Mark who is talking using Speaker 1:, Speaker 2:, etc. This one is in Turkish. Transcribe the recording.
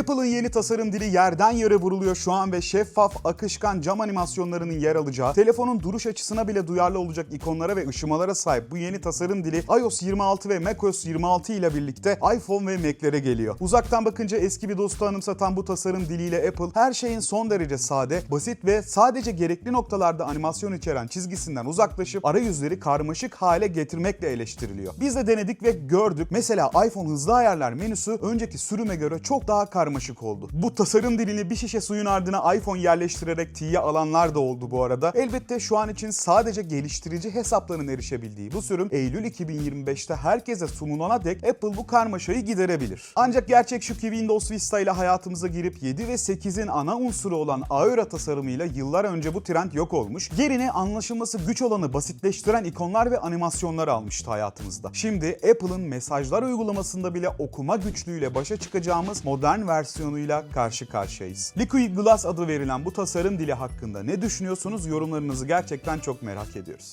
Speaker 1: Apple'ın yeni tasarım dili yerden yere vuruluyor şu an ve şeffaf, akışkan cam animasyonlarının yer alacağı, telefonun duruş açısına bile duyarlı olacak ikonlara ve ışımalara sahip bu yeni tasarım dili iOS 26 ve macOS 26 ile birlikte iPhone ve Mac'lere geliyor. Uzaktan bakınca eski bir dostu anımsatan bu tasarım diliyle Apple her şeyin son derece sade, basit ve sadece gerekli noktalarda animasyon içeren çizgisinden uzaklaşıp arayüzleri karmaşık hale getirmekle eleştiriliyor. Biz de denedik ve gördük. Mesela iPhone hızlı ayarlar menüsü önceki sürüme göre çok daha karmaşık oldu. Bu tasarım dilini bir şişe suyun ardına iPhone yerleştirerek tiye alanlar da oldu bu arada. Elbette şu an için sadece geliştirici hesapların erişebildiği bu sürüm Eylül 2025'te herkese sunulana dek Apple bu karmaşayı giderebilir. Ancak gerçek şu ki Windows Vista ile hayatımıza girip 7 ve 8'in ana unsuru olan Aura tasarımıyla yıllar önce bu trend yok olmuş. Yerine anlaşılması güç olanı basitleştiren ikonlar ve animasyonlar almıştı hayatımızda. Şimdi Apple'ın mesajlar uygulamasında bile okuma güçlüğüyle başa çıkacağımız modern versiyonuyla karşı karşıyayız. Liquid Glass adı verilen bu tasarım dili hakkında ne düşünüyorsunuz? Yorumlarınızı gerçekten çok merak ediyoruz.